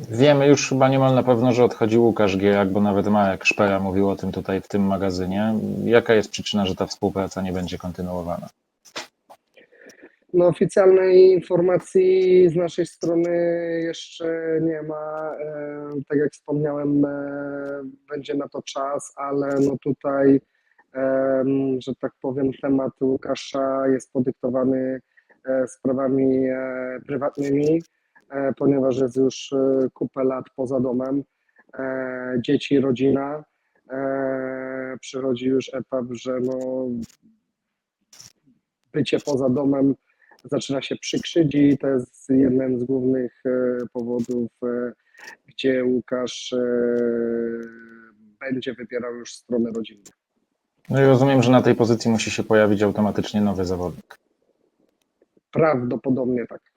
Wiemy już chyba niemal na pewno, że odchodzi Łukasz Gierak, bo nawet Marek Szpera mówił o tym tutaj w tym magazynie. Jaka jest przyczyna, że ta współpraca nie będzie kontynuowana? No, oficjalnej informacji z naszej strony jeszcze nie ma. E, Tak jak wspomniałem, e, będzie na to czas, ale no tutaj, em, że tak powiem, temat Łukasza jest podyktowany e, sprawami e, prywatnymi, e, ponieważ jest już e, kupę lat poza domem. E, Dzieci, rodzina. E, Przychodzi już etap, że no, bycie poza domem zaczyna się przykrzyć i to jest jeden z głównych e, powodów, e, gdzie Łukasz e, będzie wybierał już stronę rodzinną. No i rozumiem, że na tej pozycji musi się pojawić automatycznie nowy zawodnik. Prawdopodobnie tak.